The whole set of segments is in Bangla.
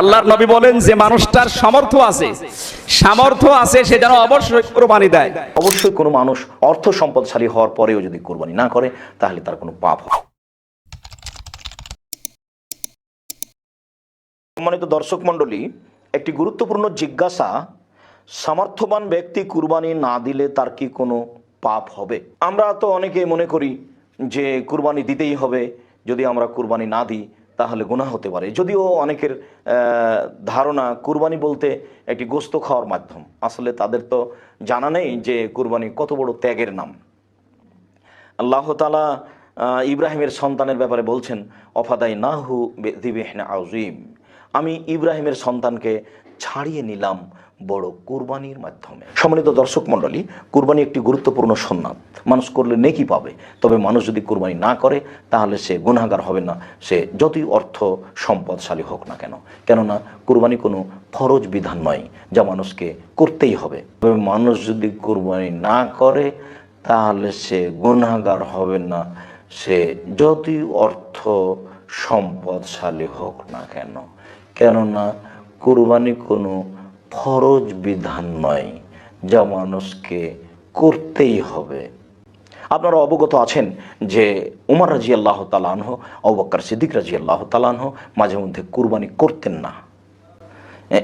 আল্লাহর নবী বলেন যে মানুষটার সামর্থ্য আছে সামর্থ্য আছে সে যেন অবশ্যই কোরবানি দেয়। অবশ্যই কোনো মানুষ অর্থ সম্পদশালী হওয়ার পরেও যদি কোরবানি না করে, তাহলে তার কোনো পাপ হবে সম্মানিত দর্শক মণ্ডলী, একটি গুরুত্বপূর্ণ জিজ্ঞাসা, সামর্থ্যবান ব্যক্তি কুরবানি না দিলে তার কি কোনো পাপ হবে? আমরা তো অনেকে মনে করি যে কুরবানি দিতেই হবে, যদি আমরা কুরবানি না দিই তাহলে গুনাহ হতে পারে। যদিও অনেকের ধারণা কুরবানি বলতে একটি গোস্ত খাওয়ার মাধ্যম। আসলে তাদের তো জানা নেই যে কুরবানি কত বড় ত্যাগের নাম। আল্লাহ তালা ইব্রাহিমের সন্তানের ব্যাপারে বলছেন অফাদাই নাহু দিবেহনা আজিম আমি ইব্রাহিমের সন্তানকে ছাড়িয়ে নিলাম। বড় কুরবানির মাধ্যমে। সম্মানিত দর্শক মণ্ডলী, কুরবানি একটি গুরুত্বপূর্ণ সন্ন্যাত মানুষ করলে নেকি পাবে, তবে মানুষ যদি কুরবানি না করে, তাহলে সে গুণাগার হবে না, সে যতই অর্থ সম্পদশালী হোক না কেন। কেননা, কুরবানি কোনো ফরজ বিধান নয়, যা মানুষকে করতেই হবে। তবে মানুষ যদি কুরবানি না করে, তাহলে সে গুনাহগার হবে না, সে যতই অর্থ সম্পদশালী হোক না কেন। কেননা, কুরবানি কোনো ফরজ বিধান নয় যা মানুষকে করতেই হবে। আপনারা অবগত আছেন যে উমার রাজি আল্লাহ তালানহ অবক্কর সিদ্দিক রাজি আল্লাহ তালানহ মাঝে মধ্যে কুরবানি করতেন না।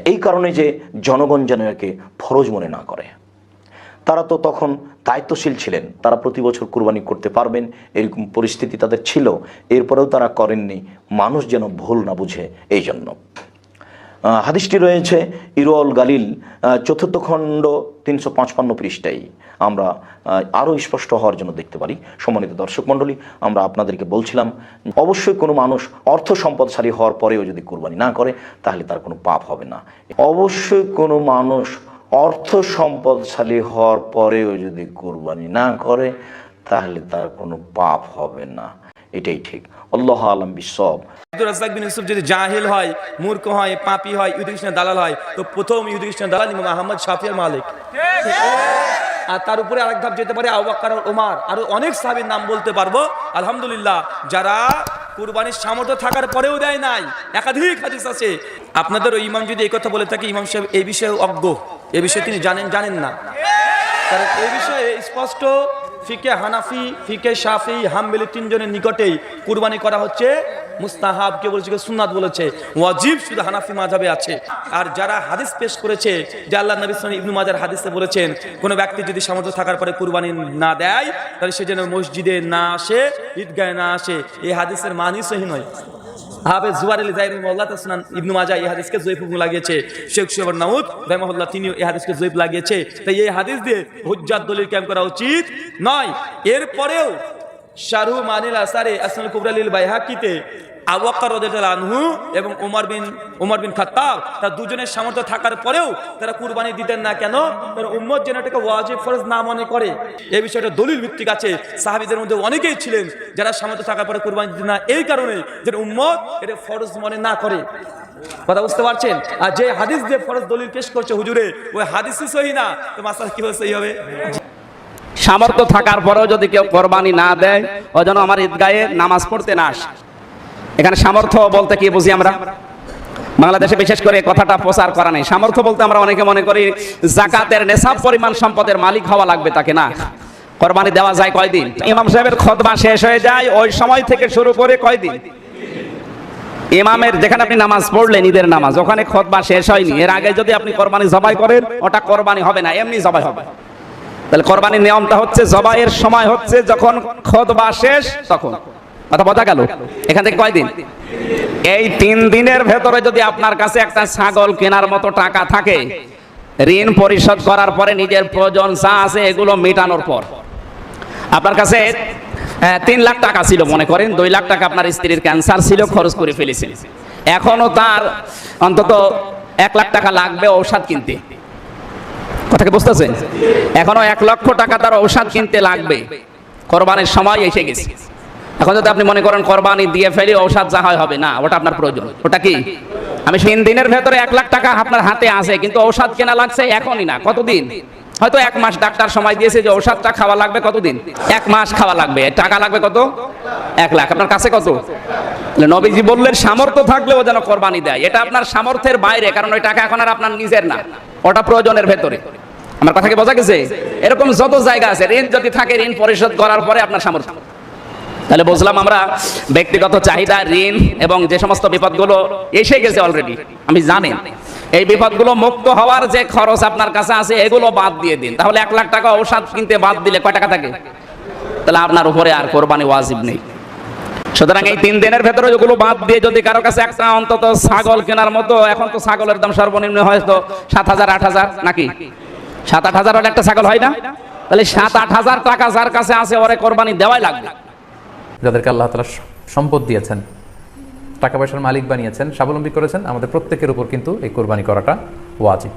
এই কারণে যে জনগণ যেন একে ফরজ মনে না করে। তারা তো তখন দায়িত্বশীল ছিলেন, তারা প্রতি বছর কুরবানি করতে পারবেন, এরকম পরিস্থিতি তাদের ছিল, এরপরেও তারা করেননি। মানুষ যেন ভুল না বুঝে এই জন্য হাদিসটি রয়েছে ইরোয়াল গালিল চতুর্থ খণ্ড তিনশো পাঁচপান্ন পৃষ্ঠায়। আমরা আরও স্পষ্ট হওয়ার জন্য দেখতে পারি। সম্মানিত দর্শক মণ্ডলী, আমরা আপনাদেরকে বলছিলাম, অবশ্যই কোনো মানুষ অর্থ সম্পদশালী হওয়ার পরেও যদি কোরবানি না করে, তাহলে তার কোনো পাপ হবে না। অবশ্যই কোনো মানুষ অর্থ সম্পদশালী হওয়ার পরেও যদি কোরবানি না করে, তাহলে তার কোনো পাপ হবে না। এটাই ঠিক। আল্লাহ আলম আবাক্কার ওমার আরও অনেক নাম বলতে পারব। আলহামদুলিল্লাহ, যারা কুরবানির সামর্থ্য থাকার পরেও দেয় নাই, একাধিক আছে। আপনাদের ওই ইমাম যদি এই কথা বলে থাকে, ইমাম সাহেব এই বিষয়ে অজ্ঞ। এ বিষয়ে তিনি জানেন জানেন না। কারণ এই বিষয়ে স্পষ্ট ফিকে হানাফি, ফিকে শাফি, হামবেলি তিনজনের নিকটেই কুরবানি করা হচ্ছে। মুস্তাহাব, কে বলেছে বলেছে। ওয়াজিব শুধু হানাফি মাঝাবে আছে। আর যারা হাদিস পেশ করেছে, যে আল্লাহ নবী সাল্লাল্লাহু ইবনু মাজার হাদিসে বলেছেন, কোনো ব্যক্তি যদি সামর্থ্য থাকার পরে কুরবানি না দেয়, তাহলে সে যেন মসজিদে না আসে, ঈদগাহে না আসে। এই হাদিসের মানই সহি নয়। হাফেজ জুয়ার আলী জাহির মোল্লা তাসনান ইবনু মাজা এই হাদিসকে জয়ীফ লাগিয়েছে। শেখ শেবর নাউদ রহমাহুল্লাহ, তিনিও এই হাদিসকে জয়ীফ লাগিয়েছে। তাই এই হাদিস দিয়ে হুজ্জাত দলিল ক্যাম্প করা উচিত নয়। এরপরেও শাহরু মানিল আসারে আসনাল কুবরালিল বাইহাকিতে রাদিয়াল্লাহু আনহু এবং ওমর বিন ওমর বিন খাত্তাব, তার দুজনের সামর্থ্য থাকার পরেও তারা কুরবানি দিতেন না কেন? কারণ উম্মত যেন এটাকে ওয়াজিব ফরজ না মনে করে। এই বিষয়টা দলিল ভিত্তিক আছে। সাহাবীদের মধ্যে অনেকেই ছিলেন যারা সামর্থ্য থাকার পরে কুরবানি দিতেন না। এই কারণে যে উম্মত এটা ফরজ মনে না করে। কথা বুঝতে পারছেন? আর যে হাদিস দিয়ে ফরজ দলিল পেশ করছে হুজুরে, ওই হাদিসই সহি না? তো মাসাল কীভাবে সহি হবে? সামর্থ্য থাকার পরেও যদি কেউ কোরবানি না দেয় ও যেন আমার ঈদগাহে নামাজ পড়তে না আসে। এখানে সামর্থ্য বলতে কি বুঝি আমরা? বাংলাদেশে বিশেষ করে কথাটা প্রচার করা নেই। সামর্থ্য বলতে আমরা অনেকে মনে করি জাকাতের নেশাব পরিমাণ সম্পদের মালিক হওয়া লাগবে তাকে, না। কোরবানি দেওয়া যায় কয়দিন? ইমাম সাহেবের খতবা শেষ হয়ে যায়, ওই সময় থেকে শুরু করে কয়দিন? ইমামের যেখানে আপনি নামাজ পড়লেন, ঈদের নামাজ, ওখানে খতবা শেষ হয়নি। এর আগে যদি আপনি কোরবানি জবাই করেন, ওটা কোরবানি হবে না, এমনি জবাই হবে। তাহলে কোরবানির নিয়মটা হচ্ছে, জবাইয়ের সময় হচ্ছে যখন খতবা শেষ, তখন। কথা বোঝা গেল? এখান থেকে কয়দিন? এই তিন দিনের ভেতরে যদি আপনার কাছে একটা ছাগল কেনার মতো টাকা থাকে, ঋণ পরিশোধ করার পরে নিজের প্রয়োজন যা আছে এগুলো মেটানোর পর। আপনার কাছে তিন লাখ টাকা ছিল, মনে করেন, দুই লাখ টাকা আপনার স্ত্রীর ক্যান্সার ছিল, খরচ করে ফেলেছেন। এখনও তার অন্তত এক লাখ টাকা লাগবে ঔষধ কিনতে। কথাকে বুঝতেছেন এখনও এক লক্ষ টাকা তার ঔষধ কিনতে লাগবে। কোরবানির সময় এসে গেছে। এখন যদি আপনি মনে করেন কোরবানি দিয়ে ফেলি, ঔষধ যা হয় হবে। না, ওটা আপনার প্রয়োজন। ওটা কি? আমি তিন দিনের ভেতরে এক লাখ টাকা আপনার হাতে আছে, কিন্তু ঔষধ কেনা লাগছে এখনই না। কতদিন? হয়তো এক মাস ডাক্তার সময় দিয়েছে যে ঔষধটা খাওয়া লাগবে কতদিন? এক মাস খাওয়া লাগবে। টাকা লাগবে কত? এক লাখ। আপনার কাছে কত? নবীজি বললেন, সামর্থ্য থাকলেও যেন কোরবানি দেয়। এটা আপনার সামর্থ্যের বাইরে, কারণ ওই টাকা এখন আর আপনার নিজের না। ওটা প্রয়োজনের ভেতরে। আমার কথা কি বোঝা গেছে? এরকম যত জায়গা আছে, ঋণ যদি থাকে, ঋণ পরিশোধ করার পরে আপনার সামর্থ্য। তাহলে বুঝলাম আমরা ব্যক্তিগত চাহিদা, ঋণ এবং যে সমস্ত বিপদগুলো এসে গেছে অলরেডি আমি জানি। এই বিপদগুলো মুক্ত হওয়ার যে খরচ আপনার কাছে আছে, এগুলো বাদ দিয়ে দিন। তাহলে এক লাখ টাকা ঔষধ কিনতে বাদ দিলে কয় টাকা থাকে? তাহলে আপনার উপরে আর কোরবানি ওয়াজিব নেই। সুতরাং এই তিন দিনের ভেতরে যেগুলো বাদ দিয়ে যদি কারও কাছে একটা অন্তত ছাগল কেনার মতো, এখন তো ছাগলের দাম সর্বনিম্ন হয়তো সাত হাজার, আট হাজার নাকি? সাত আট হাজার হলে একটা ছাগল হয় না? তাহলে সাত আট হাজার টাকা যার কাছে আছে, ওরে কোরবানি দেওয়াই লাগবে। যাদেরকে আল্লাহ তালা সম্পদ দিয়েছেন, টাকা পয়সার মালিক বানিয়েছেন, স্বাবলম্বী করেছেন, আমাদের প্রত্যেকের উপর কিন্তু এই কোরবানি করাটা ওয়াজিব।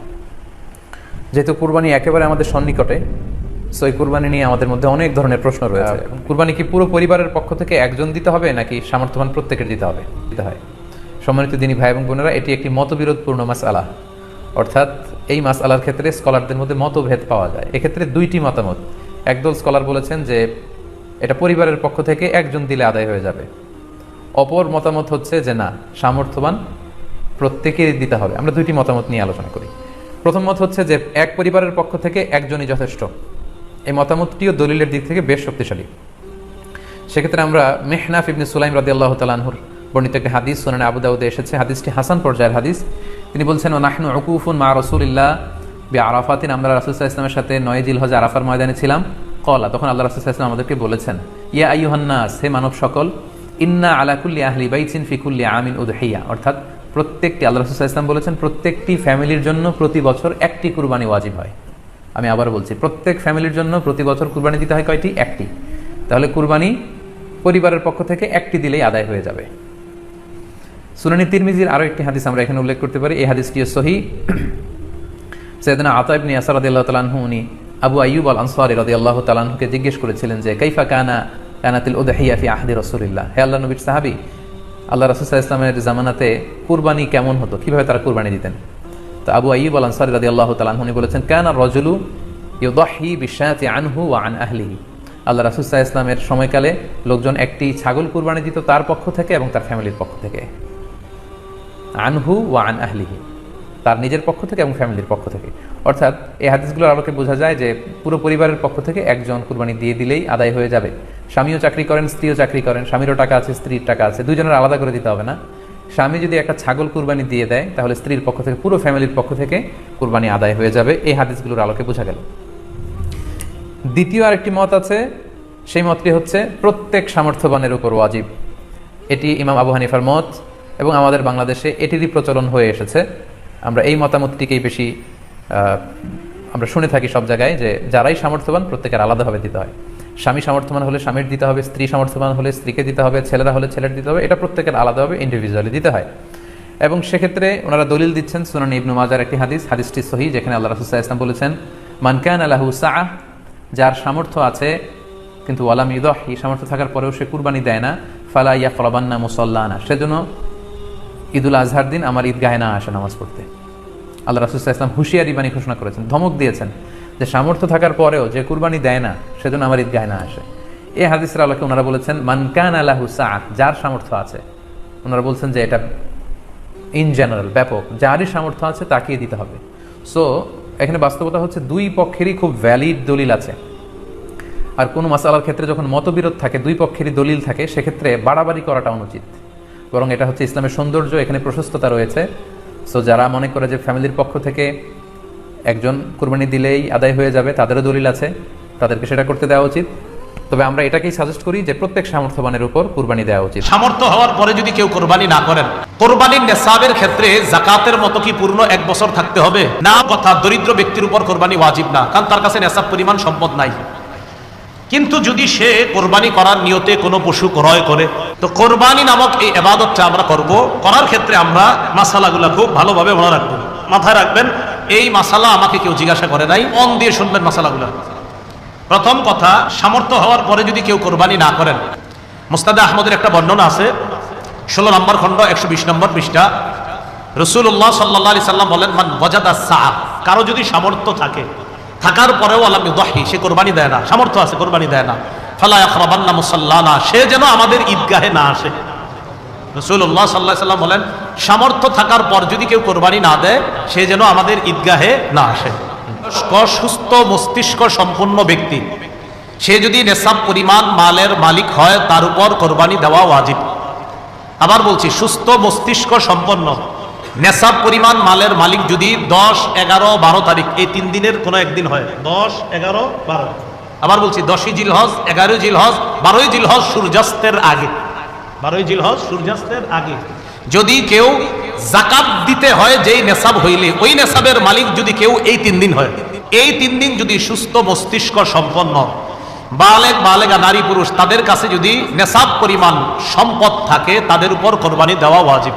যেহেতু কুরবানি একেবারে আমাদের সন্নিকটে সো এই কুরবানি নিয়ে আমাদের মধ্যে অনেক ধরনের প্রশ্ন রয়েছে। কুরবানি কি পুরো পরিবারের পক্ষ থেকে একজন দিতে হবে নাকি সামর্থ্যবান প্রত্যেকের দিতে হবে? দিতে হয়। সম্মানিত দিনী ভাই এবং বোনেরা এটি একটি মতবিরোধপূর্ণ মাস আলা অর্থাৎ এই মাস আলার ক্ষেত্রে স্কলারদের মধ্যে মতভেদ পাওয়া যায়। এক্ষেত্রে দুইটি মতামত। একদল স্কলার বলেছেন যে এটা পরিবারের পক্ষ থেকে একজন দিলে আদায় হয়ে যাবে। অপর মতামত হচ্ছে যে না সামর্থ্যবান প্রত্যেকেরই দিতে হবে। আমরা দুইটি মতামত নিয়ে আলোচনা করি। প্রথম মত হচ্ছে যে এক পরিবারের পক্ষ থেকে একজনই যথেষ্ট। এই মতামতটিও দলিলের দিক থেকে বেশ শক্তিশালী। সেক্ষেত্রে আমরা মেহনাফ ইবনে সুলাইম রাদি আল্লাহ তালাহুর বর্ণিত একটি হাদিস সোনানে আবু দাউদে এসেছে। হাদিসটি হাসান পর্যায়ের হাদিস। তিনি বলছেন নাহনু অকুফুন মা রসুলিল্লাহ বি আরাফাতিন আমরা রাসুল্লাহ ইসলামের সাথে নয় জিল হজ আরাফার ময়দানে ছিলাম। কলা তখন আল্লাহ রাসুল্লাহ ইসলাম আমাদেরকে বলেছেন, ইয়া আইহান্নাস হে মানব সকল, ইন্না আলাকুল্লি আহলি বাইচিন ফিকুল্লি আমিন উদহিয়া। অর্থাৎ প্রত্যেকটি, আল্লাহ রাসুল্লাহ ইসলাম বলেছেন, প্রত্যেকটি ফ্যামিলির জন্য প্রতি বছর একটি কুরবানি ওয়াজিব হয়। আমি আবার বলছি, প্রত্যেক ফ্যামিলির জন্য প্রতি বছর কুরবানি দিতে হয় কয়টি? একটি। তাহলে কুরবানি পরিবারের পক্ষ থেকে একটি দিলেই আদায় হয়ে যাবে। সুনানি তিরমিজির আরও একটি হাদিস আমরা এখানে উল্লেখ করতে পারি। এই হাদিসটিও সহি। সৈয়দনা আতা ইবনে ইয়াসার রাদিয়াল্লাহু তাআলা উনি আবু আইয়ুব আল আনসারী রাদিয়াল্লাহু আল্লাহ আনহুকে জিজ্ঞেস করেছিলেন যে, কাইফা কানা কানাতিল উদহিয়া ফি আহদি রাসূলিল্লাহ? হে আল্লাহ নবীর সাহাবী, আল্লাহ রাসূল সাল্লাল্লাহু ইসলামের জামানাতে কুরবানি কেমন হতো? কীভাবে তারা কুরবানি দিতেন? তো আবু আইয়ুব আল আনসারী রাদিয়াল্লাহু তাআলা আনহু উনি বলেছেন, কানা রাজুলু ইউদাহি বিশাতি আনহু আন আহলিহি। আল্লাহ আলাইহি ইসলামের সময়কালে লোকজন একটি ছাগল কুরবানি দিত তার পক্ষ থেকে এবং তার ফ্যামিলির পক্ষ থেকে। আনহু ওয়া আন আহলিহি, তার নিজের পক্ষ থেকে এবং ফ্যামিলির পক্ষ থেকে। অর্থাৎ এই হাদিসগুলোর আলোকে বোঝা যায় যে পুরো পরিবারের পক্ষ থেকে একজন কুরবানি দিয়ে দিলেই আদায় হয়ে যাবে। স্বামীও চাকরি করেন, স্ত্রীও চাকরি করেন, স্বামীরও টাকা আছে, স্ত্রীর টাকা আছে দুজনের আলাদা করে দিতে হবে না। স্বামী যদি একটা ছাগল কুরবানি দিয়ে দেয়, তাহলে স্ত্রীর পক্ষ থেকে, পুরো ফ্যামিলির পক্ষ থেকে কুরবানি আদায় হয়ে যাবে। এই হাদিসগুলোর আলোকে বোঝা গেল। দ্বিতীয় আরেকটি মত আছে, সেই মতটি হচ্ছে প্রত্যেক সামর্থ্যবানের উপর ওয়াজিব। এটি ইমাম আবু হানিফার মত এবং আমাদের বাংলাদেশে এটিরই প্রচলন হয়ে এসেছে। আমরা এই মতামতটিকেই বেশি আমরা শুনে থাকি সব জায়গায় যে, যারাই সামর্থ্যবান, প্রত্যেকের আলাদাভাবে দিতে হয়। স্বামী সামর্থ্যবান হলে স্বামীর দিতে হবে, স্ত্রী সামর্থ্যবান হলে স্ত্রীকে দিতে হবে, ছেলেরা হলে ছেলের দিতে হবে, এটা প্রত্যেকের আলাদাভাবে ইন্ডিভিজুয়ালি দিতে হয়। এবং সেক্ষেত্রে ওনারা দলিল দিচ্ছেন সুনানি ইবনু মাজার একটি হাদিস, হাদিসটি সহি, যেখানে আল্লাহ রাসুসাহ ইসলাম বলেছেন মানকান আলাহু সাহ যার সামর্থ্য আছে, কিন্তু ওয়ালাম এই সামর্থ্য থাকার পরেও সে কুরবানি দেয় না, ফালা ইয়া ফলাবান্না মুসল্লানা, সেজন্য ঈদুল আজহার দিন আমার ঈদগাহে না আসে নামাজ পড়তে। আল্লাহ রাসুল্লাহ ইসলাম হুঁশিয়ারি বাণী ঘোষণা করেছেন, ধমক দিয়েছেন যে সামর্থ্য থাকার পরেও যে কুরবানি দেয় না, সেজন্য আমার ঈদগাহে না আসে। এই হাদিসের আলোকে ওনারা বলেছেন মানকান আলাহু সাহ যার সামর্থ্য আছে। ওনারা বলছেন যে এটা ইন জেনারেল ব্যাপক। যারই সামর্থ্য আছে, তাকেই দিতে হবে। সো এখানে বাস্তবতা হচ্ছে দুই পক্ষেরই খুব ভ্যালিড দলিল আছে। আর কোনো মাসালার ক্ষেত্রে যখন মতবিরোধ থাকে, দুই পক্ষেরই দলিল থাকে, সেক্ষেত্রে বাড়াবাড়ি করাটা অনুচিত। বরং এটা হচ্ছে ইসলামের সৌন্দর্য, এখানে প্রশস্ততা রয়েছে। সো যারা মনে করে যে ফ্যামিলির পক্ষ থেকে একজন কুরবানি দিলেই আদায় হয়ে যাবে, তাদেরও দলিল আছে, তাদেরকে সেটা করতে দেওয়া উচিত। তবে আমরা এটাকেই সাজেস্ট করি যে প্রত্যেক সামর্থ্যবানের উপর কুরবানি দেওয়া উচিত। সামর্থ্য হওয়ার পরে যদি কেউ কোরবানি না করেন, কোরবানির নেশাবের ক্ষেত্রে জাকাতের মতো কি পূর্ণ এক বছর থাকতে হবে? না, কথা দরিদ্র ব্যক্তির উপর কোরবানি ওয়াজিব না, কারণ তার কাছে নেশাব পরিমাণ সম্পদ নাই। কিন্তু যদি সে কোরবানি করার নিয়তে কোনো পশু ক্রয় করে, তো কোরবানি নামক এই এবাদতটা আমরা করব। করার ক্ষেত্রে আমরা মাসালাগুলো খুব ভালোভাবে মনে রাখব। মাথায় রাখবেন এই মাসালা আমাকে কেউ জিজ্ঞাসা করে নাই, মন দিয়ে শুনবেন মাসালাগুলো। প্রথম কথা, সামর্থ্য হওয়ার পরে যদি কেউ কোরবানি না করেন, মুস্তাদা আহমদের একটা বর্ণনা আছে, ষোলো নম্বর খণ্ড, একশো বিশ নম্বর পৃষ্ঠা। রসুল্লাহ সাল্লাহ আলি সাল্লাম বলেন, মান বজাদা সাহ কারও যদি সামর্থ্য থাকে, থাকার পরেও আল্লাহ দহি সে কোরবানি দেয় না। সামর্থ্য আছে, কোরবানি দেয় না। ফালা ইয়াখরাবান্না মুসাল্লানা, সে যেন আমাদের ঈদগাহে না আসে। রসুল্লাহ সাল্লাহ সাল্লাম বলেন, সামর্থ্য থাকার পর যদি কেউ কোরবানি না দেয়, সে যেন আমাদের ঈদগাহে না আসে। সুস্থ মস্তিষ্ক সম্পন্ন ব্যক্তি। সে যদি নেশাব পরিমাণ মালের মালিক হয়, তার উপর কোরবানি দেওয়া ওয়াজিব। আবার বলছি, সুস্থ মস্তিষ্ক সম্পন্ন। নেশাব পরিমাণ মালের মালিক যদি দশ, এগারো, বারো তারিখ, এই তিন দিনের কোনো একদিন হয়, দশ, এগারো, বারো। আবার বলছি, দশই জিলহজ, এগারোই জিলহজ, বারোই জিলহজ সূর্যাস্তের আগে। বারোই জিলহজ সূর্যাস্তের আগে। যদি কেউ জাকাত দিতে হয়, যেই নেশাব হইলে, ওই নেশাবের মালিক যদি কেউ এই তিন দিন হয়। এই তিন দিন যদি সুস্থ মস্তিষ্ক সম্পন্ন, বালেক, বালেগা, নারী, পুরুষ, তাদের কাছে যদি নেশাব পরিমাণ সম্পদ থাকে, তাদের উপর কোরবানি দেওয়া ওয়াজিব।